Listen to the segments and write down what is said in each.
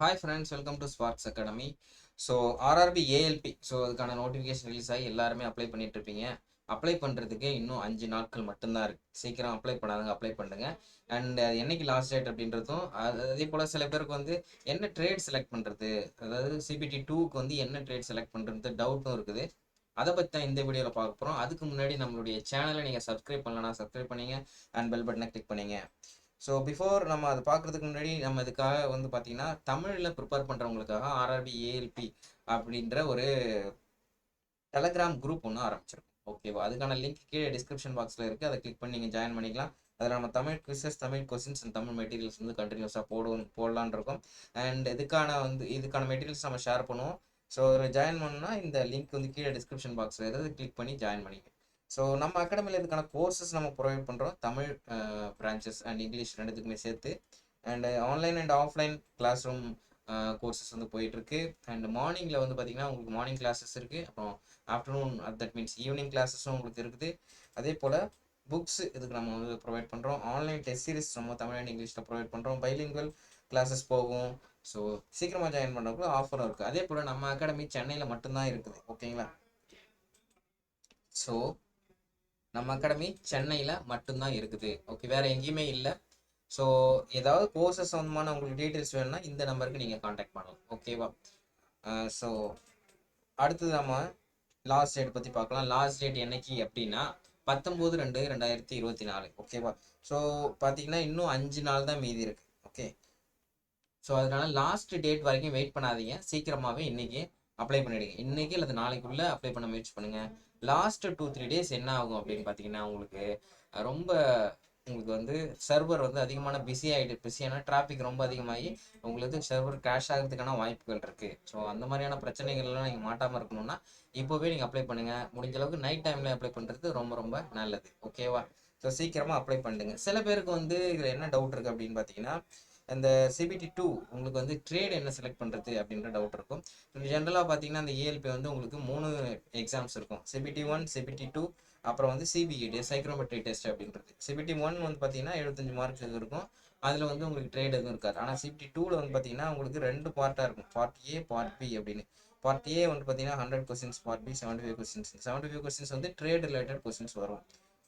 Hi friends welcome to sparks academy so RRB ALP so அதுக்கான notification release ஆகி எல்லாருமே apply பண்ணிட்டு இருப்பீங்க அப்ளை பண்ணுறதுக்கு இன்னும் அஞ்சு நாட்கள் மட்டும்தான் இருக்கு. சீக்கிரம் அப்ளை பண்ணாதவங்க அப்ளை பண்ணுங்க. அண்ட் அது என்னைக்கு லாஸ்ட் டேட் அப்படின்றதும் அதே போல் சில பேருக்கு வந்து என்ன ட்ரேட் செலக்ட் பண்ணுறது அதாவது சிபிடி டூக்கு வந்து என்ன ட்ரேட் செலக்ட் பண்ணுறது டவுட்டும் இருக்குது. அதை பற்றி தான் இந்த வீடியோவில் பார்க்க போகிறோம் அதுக்கு முன்னாடி நம்மளுடைய சேனலை நீங்கள் சப்ஸ்கிரைப் பண்ணலன்னா சப்ஸ்கிரைப் பண்ணிங்க. அண்ட் பெல் பட்டனை கிளிக் பண்ணிங்க. ஸோ பிஃபோர் நம்ம அதை பார்க்குறதுக்கு முன்னாடி நம்ம இதுக்காக வந்து பார்த்தீங்கன்னா தமிழில் ப்ரிப்பேர் பண்ணுறவங்களுக்காக ஆர்ஆர்பி ஏஎல்பி அப்படின்ற ஒரு டெலகிராம் குரூப் ஒன்று ஆரம்பிச்சிருக்கோம். ஓகேவா அதுக்கான லிங்க் கீழே டிஸ்கிரிப்ஷன் பாக்ஸில் இருக்குது அதை கிளிக் பண்ணி நீங்கள் ஜாயின் பண்ணிக்கலாம். அதில் நம்ம Tamil quizzes Tamil questions and Tamil materials வந்து கண்டினியூஸாக போடுவோம் போடலான் இருக்கோம். அண்ட் இதுக்கான வந்து இதுக்கான மெட்டீரியல்ஸ் நம்ம ஷேர் பண்ணுவோம். ஸோ ஜாயின் பண்ணால் இந்த லிங்க் வந்து கீழே டிஸ்கிரிப்ஷன் பாக்ஸில் இருக்குது கிளிக் பண்ணி ஜாயின் பண்ணிக்கோங்க. ஸோ நம்ம அகாடமியில் இதுக்கான கோர்சஸ் நம்ம ப்ரொவைட் பண்ணுறோம் தமிழ் பிரான்ச்சஸ் அண்ட் இங்கிலீஷ் ரெண்டுத்துக்குமே சேர்த்து. And online and offline class room courses வந்து போயிட்டுருக்கு. அண்ட் மார்னிங்கில் வந்து பார்த்திங்கன்னா உங்களுக்கு மார்னிங் கிளாஸஸ் இருக்குது அப்புறம் ஆஃப்டர்நூன் தட் மீன்ஸ் ஈவினிங் கிளாஸஸும் உங்களுக்கு இருக்குது. அதே போல் புக்ஸ் இதுக்கு நம்ம வந்து ப்ரொவைட் பண்ணுறோம் ஆன்லைன் டெஸ்ட் சீரிஸ் நம்ம தமிழ் அண்ட் இங்கிலீஷில் ப்ரொவைட் பண்ணுறோம் பைலிங்குவல் கிளாஸஸ் போகும். ஸோ சீக்கிரமாக ஜாயின் பண்ணுறப்போ ஆஃபரும் இருக்குது அதே போல் நம்ம அகாடமி சென்னையில் மட்டும்தான் இருக்குது. ஓகேங்களா ஸோ நம்ம அகாடமி சென்னையில் மட்டும்தான் இருக்குது. ஓகே வேறு எங்கேயுமே இல்லை. ஸோ ஏதாவது கோர்சஸ் சம்மந்தமான உங்களுக்கு டீட்டெயில்ஸ் வேணும்னா இந்த நம்பருக்கு நீங்கள் காண்டாக்ட் பண்ணலாம். ஓகேவா ஸோ அடுத்தது நம்ம லாஸ்ட் டேட் பற்றி பார்க்கலாம். லாஸ்ட் டேட் என்னைக்கு அப்படின்னா பத்தொம்போது ரெண்டு ரெண்டாயிரத்தி இருபத்தி நாலு. ஓகேவா ஸோ பார்த்தீங்கன்னா இன்னும் அஞ்சு நாள் தான் மீதி இருக்குது ஓகே ஸோ அதனால லாஸ்ட் டேட் வரைக்கும் வெயிட் பண்ணாதீங்க. சீக்கிரமாகவே இன்றைக்கி அப்ளை பண்ணிவிடுங்க இன்றைக்கி அல்லது நாளைக்குள்ளே அப்ளை பண்ண முயற்சி பண்ணுங்கள் லாஸ்ட் டூ த்ரீ டேஸ் என்ன ஆகும் அப்படின்னு பார்த்தீங்கன்னா உங்களுக்கு ரொம்ப உங்களுக்கு வந்து சர்வர் வந்து அதிகமான பிஸி ஆகிடு பிஸியான டிராஃபிக் ரொம்ப அதிகமாகி உங்களுக்கு சர்வர் கிராஷ் ஆகிறதுக்கான வாய்ப்புகள் இருக்குது ஸோ அந்த மாதிரியான பிரச்சனைகள்லாம் நீங்கள் மாட்டாமல் இருக்கணும்னா இப்போவே நீங்கள் அப்ளை பண்ணுங்கள் முடிஞ்ச அளவுக்கு நைட் டைமில் அப்ளை பண்ணுறது ரொம்ப ரொம்ப நல்லது. ஓகேவா ஸோ சீக்கிரமாக அப்ளை பண்ணுங்க சில பேருக்கு வந்து இதில் என்ன டவுட் இருக்குது அப்படின்னு பார்த்தீங்கன்னா இந்த சிபிடி டூ உங்களுக்கு வந்து ட்ரேட் என்ன செலக்ட் பண்ணுறது அப்படின்ற டவுட் இருக்கும். ஜென்ரலாக பார்த்தீங்கன்னா அந்த ஏஎல்பி வந்து உங்களுக்கு மூணு எக்ஸாம்ஸ் இருக்கும். சிபிடி ஒன் சிபிடி டூ அப்புறம் வந்து சிபிஇடி சைக்ரோமெட்ரி டெஸ்ட் அப்படின்றது. சிபிடி ஒன் வந்து பார்த்தீங்கன்னா எழுபத்தஞ்சு மார்க் இருக்கும். அதில் வந்து உங்களுக்கு ட்ரேட் எதுவும் இருக்காது. ஆனால் சிபிடி டூவில் வந்து பார்த்தீங்கன்னா உங்களுக்கு ரெண்டு பார்ட்டாக இருக்கும். பார்ட் ஏ பார்ட் பி அப்படின்னு. பார்ட் ஏ வந்து பார்த்தீங்கன்னா hundred questions part B seventy five questions seventy five questions வந்து ட்ரேட் ரிலேட்டட் கொஸ்டின்ஸ் வரும்.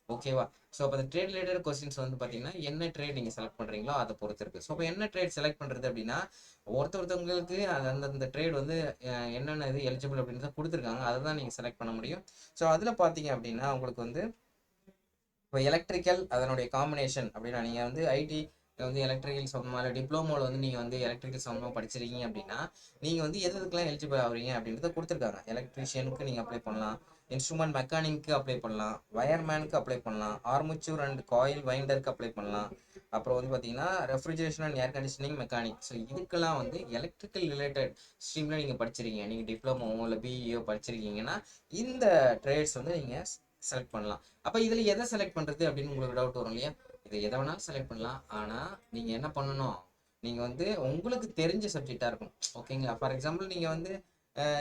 ஓகேவா ஸோ அப்போ அந்த ட்ரேட் ரிலேட்டட் கொஸ்டின்ஸ் வந்து பார்த்தீங்கன்னா என்ன ட்ரேட் நீங்கள் செலக்ட் பண்ணுறீங்களோ அதை பொறுத்து இருக்குது ஸோ இப்போ என்ன ட்ரேட் செலக்ட் பண்ணுறது அப்படின்னா ஒருத்த ஒருத்தவங்களுக்கு அந்தந்த ட்ரேட் வந்து என்னென்ன இது எலிஜிபிள் அப்படின்றத கொடுத்துருக்காங்க. அதை தான் நீங்கள் செலக்ட் பண்ண முடியும். ஸோ அதில் பார்த்தீங்க அப்படின்னா உங்களுக்கு வந்து இப்போ எலக்ட்ரிக்கல் அதனுடைய காம்பினேஷன் அப்படின்னா நீங்கள் வந்து ஐடி வந்து எலக்ட்ரிக்கல் சம்மந்தமாக இல்லை டிப்ளமோவில் வந்து நீங்கள் வந்து எலக்ட்ரிக்கல் சம்மந்தமாக படிச்சிருக்கீங்க அப்படின்னா நீங்கள் வந்து எது எதுக்கெல்லாம் எலிஜிபிள் ஆகுறீங்க அப்படின்றத கொடுத்துருக்காங்க. எலக்ட்ரிஷியனுக்கு நீங்கள் அப்ளை பண்ணலாம். இன்ஸ்ட்ருமெண்ட் மெக்கானிக்கு அப்ளை பண்ணலாம். வயர்மேனுக்கு அப்ளை பண்ணலாம். ஆர்முச்சூர் அண்ட் காயில் வைண்டருக்கு அப்ளை பண்ணலாம். அப்புறம் வந்து பார்த்தீங்கன்னா refrigeration and air conditioning mechanic so இதுக்கெல்லாம் வந்து எலக்ட்ரிக்கல் ரிலேட்டட் ஸ்ட்ரீமில் நீங்கள் படிச்சிருக்கீங்க. நீங்கள் டிப்ளமோவோ இல்லை பிஇஓ படிச்சிருக்கீங்கன்னா இந்த ட்ரேட்ஸ் வந்து நீங்கள் செலக்ட் பண்ணலாம். அப்போ இதில் எதை செலக்ட் பண்ணுறது அப்படின்னு உங்களுக்கு டவுட் வரும் இல்லையா? இதை எதை வேணாலும் செலக்ட் பண்ணலாம். ஆனால் நீங்கள் என்ன பண்ணணும்? நீங்கள் வந்து உங்களுக்கு தெரிஞ்ச சப்ஜெக்டாக இருக்கும். ஓகேங்களா ஃபார் எக்ஸாம்பிள் நீங்கள் வந்து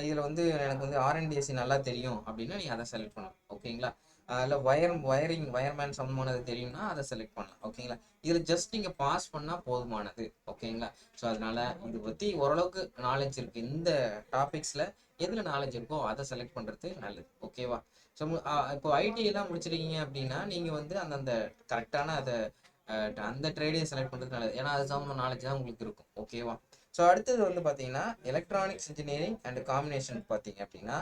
இதில் வந்து எனக்கு வந்து ஆர்என்டிஎஸ்சி நல்லா தெரியும் அப்படின்னா நீ அதை செலக்ட் பண்ணலாம். ஓகேங்களா? அதில் ஒயர் ஒயரிங் ஒயர்மேன் சம்மந்தமானது தெரியும்னா அதை செலக்ட் பண்ணலாம். ஓகேங்களா? இதில் ஜஸ்ட் நீங்கள் பாஸ் பண்ணால் போதுமானது. ஓகேங்களா? ஸோ அதனால் இதை பற்றி ஓரளவுக்கு நாலேஜ் இருக்குது இந்த டாபிக்ஸில் எதில் நாலேஜ் இருக்கோ அதை செலக்ட் பண்ணுறது நல்லது. ஓகேவா? ஸோ இப்போ ஐடிஐலாம் முடிச்சிருக்கீங்க அப்படின்னா நீங்கள் வந்து அந்தந்த கரெக்டான அதை அந்த ட்ரேடையை செலக்ட் பண்ணுறது நல்லது. ஏன்னா அது சம்மந்த நாலேஜ் தான் உங்களுக்கு இருக்கும். ஓகேவா? ஸோ அடுத்தது வந்து பார்த்தீங்கன்னா எலக்ட்ரானிக்ஸ் இன்ஜினியரிங் அண்ட் காம்பினேஷன் பார்த்தீங்க அப்படின்னா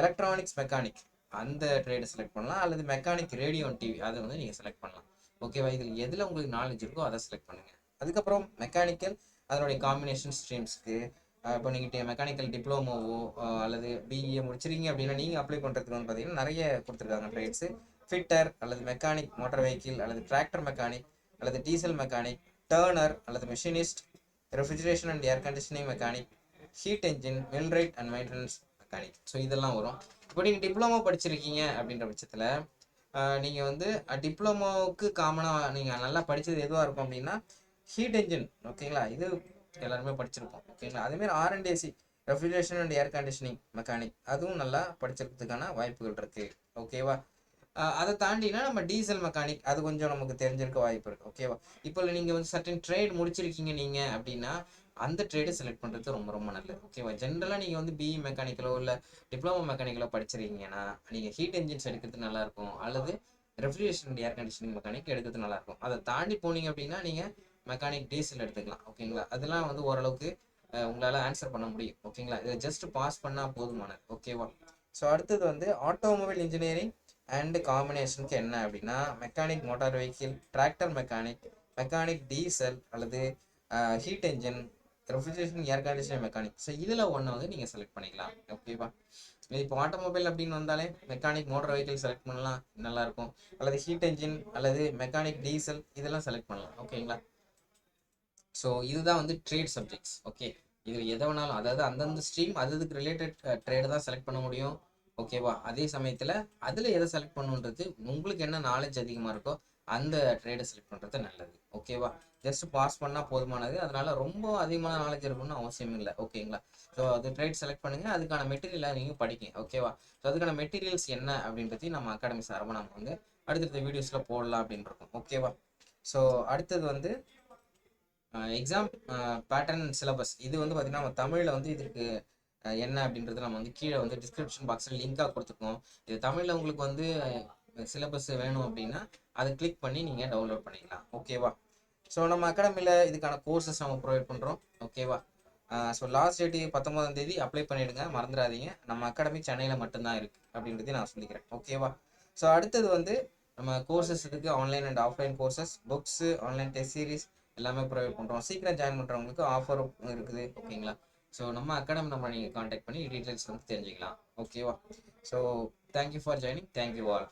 எலக்ட்ரானிக்ஸ் மெக்கானிக் அந்த ட்ரேடை செலக்ட் பண்ணலாம். அல்லது மெக்கானிக் ரேடியோ டிவி அதை வந்து நீங்கள் செலக்ட் பண்ணலாம். ஓகேவா இதில் எதில் உங்களுக்கு நாலேஜ் இருக்கோ அதை செலக்ட் பண்ணுங்கள் அதுக்கப்புறம் மெக்கானிக்கல் அதனுடைய காம்பினேஷன் ஸ்ட்ரீம்ஸ்க்கு இப்போ நீங்கள் மெக்கானிக்கல் டிப்ளமோவோ அல்லது பிஇஏ முடிச்சிருக்கீங்க அப்படின்னா நீங்கள் அப்ளை பண்ணுறதுக்கு வந்து பார்த்தீங்கன்னா நிறைய கொடுத்துருக்காங்க ட்ரேட்ஸு ஃபிட்டர் அல்லது மெக்கானிக் மோட்டார் வெஹிக்கிள் அல்லது டிராக்டர் மெக்கானிக் அல்லது டீசல் மெக்கானிக் டேர்னர் அல்லது machinist refrigeration and air conditioning mechanic heat engine millwright and maintenance mechanic so இதெல்லாம் வரும். இப்போ நீங்கள் டிப்ளமோ படிச்சிருக்கீங்க அப்படின்ற பட்சத்தில் நீங்கள் வந்து டிப்ளமோவுக்கு காமனாக நீங்கள் நல்லா படித்தது எதுவாக இருக்கும் அப்படின்னா ஹீட் என்ஜின் ஓகேங்களா இது எல்லாருமே படிச்சிருப்போம் ஓகேங்களா அதேமாரி RNTSC refrigeration and air conditioning mechanic அதுவும் நல்லா படிச்சிருக்கிறதுக்கான வாய்ப்புகள் இருக்குது ஓகேவா அதை தாண்டினா நம்ம டீசல் மெக்கானிக் அது கொஞ்சம் நமக்கு தெரிஞ்சிருக்க வாய்ப்பு இருக்குது ஓகேவா இப்போ நீங்கள் வந்து சர்டன் ட்ரேட் முடிச்சிருக்கீங்க நீங்கள் அப்படின்னா அந்த ட்ரேடை செலக்ட் பண்ணுறது ரொம்ப ரொம்ப நல்லது. ஓகேவா ஜென்ரலாக நீங்கள் வந்து பிஇ மெக்கானிக்கலோ இல்லை டிப்ளமோ மெக்கானிக்கலோ படிச்சிருக்கீங்கன்னா நீங்கள் ஹீட் என்ஜின்ஸ் எடுக்கிறது நல்லாயிருக்கும் அல்லது ரெஃப்ரிஜரேஷன் ஏர் கண்டிஷனிங் மெக்கானிக் எடுக்கிறது நல்லாயிருக்கும் அதை தாண்டி போனீங்க அப்படின்னா நீங்கள் மெக்கானிக் டீசல் எடுத்துக்கலாம். ஓகேங்களா அதெல்லாம் வந்து ஓரளவுக்கு உங்களால் ஆன்சர் பண்ண முடியும். ஓகேங்களா இதை ஜஸ்ட் பாஸ் பண்ணால் போதுமானது. ஓகேவா ஸோ அடுத்தது வந்து ஆட்டோமொபைல் இன்ஜினியரிங் அண்ட் காம்பினேஷனுக்கு என்ன அப்படின்னா mechanic motor vehicle tractor mechanic mechanic diesel அல்லது heat engine refrigeration air condition mechanic so இதில் ஒன்று வந்து நீங்கள் செலக்ட் பண்ணிக்கலாம். ஓகேவா இப்போ ஆட்டோமொபைல் அப்படின்னு வந்தாலே மெக்கானிக் மோட்டார் வெஹிக்கிள் செலக்ட் பண்ணலாம். நல்லாயிருக்கும் அல்லது ஹீட் என்ஜின் அல்லது மெக்கானிக் டீசல் இதெல்லாம் செலக்ட் பண்ணலாம். ஓகேங்களா ஸோ இதுதான் வந்து ட்ரேட் சப்ஜெக்ட்ஸ் ஓகே இதில் எதை வேணாலும் அதாவது அந்தந்த ஸ்ட்ரீம் அது அதுக்கு ரிலேட்டட் ட்ரேடு uh, தான் செலக்ட் பண்ண முடியும். ஓகேவா அதே சமயத்தில் அதில் எதை செலக்ட் பண்ணுன்றது உங்களுக்கு என்ன நாலேஜ் அதிகமாக இருக்கோ அந்த ட்ரேடை செலக்ட் பண்ணுறது நல்லது. ஓகேவா ஜஸ்ட் பாஸ் பண்ணால் போதுமானது. அதனால ரொம்ப அதிகமான நாலேஜ் இருக்கணும்னு அவசியம் இல்லை. ஓகேங்களா ஸோ அது ட்ரேட் செலக்ட் பண்ணுங்கள் அதுக்கான மெட்டீரியலை நீங்கள் படிங்க. ஓகேவா ஸோ அதுக்கான மெட்டீரியல்ஸ் என்ன அப்படின்றதையும் நம்ம அகாடமி சார்பாக நம்ம வந்து அடுத்தடுத்த வீடியோஸில் போடலாம் அப்படின்னு இருக்கோம். ஓகேவா ஸோ அடுத்தது வந்து எக்ஸாம் பேட்டர்ன் சிலபஸ் இது வந்து பார்த்திங்கன்னா நம்ம தமிழில் வந்து இதுக்கு என்ன அப்படின்றது நம்ம வந்து கீழே வந்து டிஸ்கிரிப்ஷன் பாக்ஸில் லிங்காக கொடுத்துருக்கோம். இது தமிழில் உங்களுக்கு வந்து சிலபஸ் வேணும் அப்படின்னா அதை கிளிக் பண்ணி நீங்கள் டவுன்லோட் பண்ணிக்கலாம். ஓகேவா ஸோ நம்ம அகாடமியில் இதுக்கான கோர்சஸ் நம்ம ப்ரொவைட் பண்ணுறோம் ஓகேவா ஸோ லாஸ்ட் டேட்டு பத்தொன்பதாம் தேதி அப்ளை பண்ணிவிடுங்க மறந்துடாதீங்க. நம்ம அகாடமி சென்னையில் மட்டும்தான் இருக்குது அப்படின்றதையும் நான் சொல்லிக்கிறேன். ஓகேவா ஸோ அடுத்தது வந்து நம்ம கோர்சஸ் இருக்குது online and offline courses books online test series எல்லாமே ப்ரொவைட் பண்ணுறோம் சீக்கிரம் ஜாயின் பண்ணுறவங்களுக்கு ஆஃபர் இருக்குது. ஓகேங்களா ஸோ நம்ம அகாடமி நம்ம நீங்கள் காண்டாக்ட் பண்ணி டீட்டெயில்ஸ் வந்து தெரிஞ்சுக்கலாம். ஓகேவா so thank you for joining thank you all